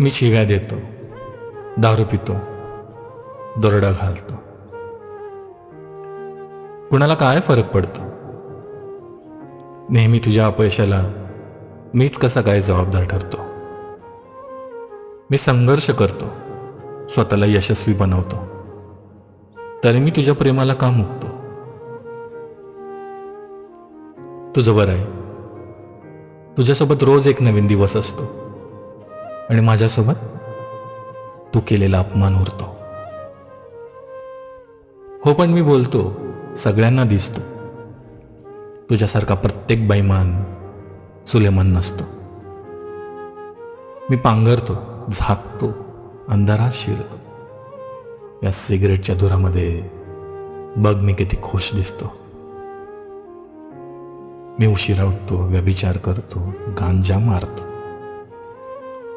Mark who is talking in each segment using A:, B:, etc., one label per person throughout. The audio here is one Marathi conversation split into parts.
A: मी शिव्या देतो दारू पितो दरोडा घालतो. कुणाला काय फरक पडतो? नेहमी तुझ्या अपयशाला मीच कसा काय जबाबदार ठरतो? मी संघर्ष करतो स्वतःला यशस्वी बनवतो तरी मी तुझ्या प्रेमाला का मुकतो? तुझं बरं आहे. तुझ्यासोबत रोज एक नवीन दिवस असतो. आणि माझ्यासोबत तू केलेला अपमान उरतो. हो पण मी बोलतो सगळ्यांना दिसतो. तुझ्यासारखा प्रत्येक बैमान सुलेमान नसतो. मी पांघरतो झाकतो अंधारात शिरतो. या सिगरेटच्या धुरामध्ये बघ मी किती खुश दिसतो. मी उशिरा उठतो व्यभिचार करतो गांजा मारतो.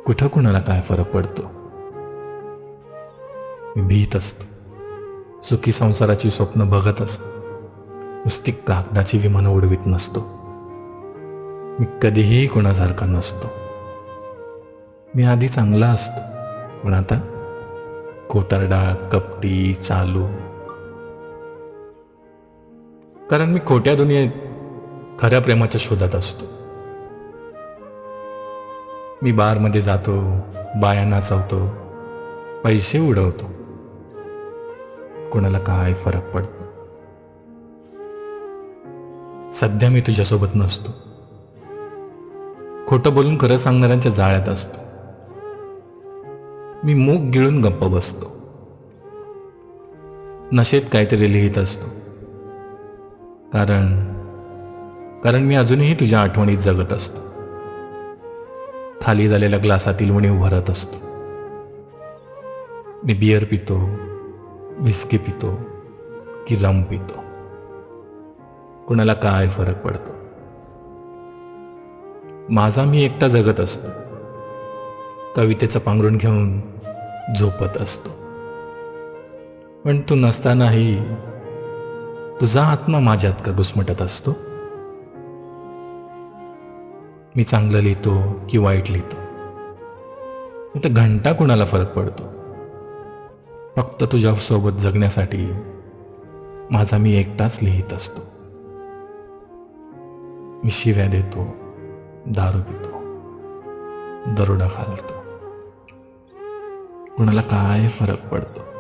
A: कुठं कुणाला काय फरक पडतो? मी भीत असतो. सुखी संसाराची स्वप्न बघत असतो. नुसती कागदाची विमानं उडवीत नसतो. मी कधीही कुणासारखा नसतो. मी आधी चांगला असतो. पण आता कोटारडा कपटी चालू. कारण मी खोट्या दुनियेत खऱ्या प्रेमाच्या शोधात असतो. मी बारमध्ये जातो बाया नाचवतो पैसे उडवतो. कोणाला काय फरक पडतो? सध्या मी तुझ्यासोबत नसतो. खोटं बोलून खरं सांगणाऱ्यांच्या जाळ्यात असतो. मी मूग गिळून गप्प बसतो. नशेत काहीतरी लिहित असतो. कारण कारण मी अजूनही तुझ्या आठवणीत जगत असतो. खाली झालेल्या ग्लासातील उणीव भरत असतो. मी बियर पितो विस्की पितो की रम पितो. कुणाला काय फरक पडतो? माझा मी एकटा जगत असतो. कवितेचं पांघरून घेऊन झोपत असतो. पण तू नसतानाही तुझा आत्मा माझ्यात का घुसमटत असतो? मी चांगलं लिहितो की वाईट लिहितो. तर घंटा कुणाला फरक पडतो? फक्त तुझ्यासोबत जगण्यासाठी माझा मी एकटाच लिहित असतो. मी शिव्या देतो दारू पितो दरोडा घालतो कुणाला काय फरक पडतो?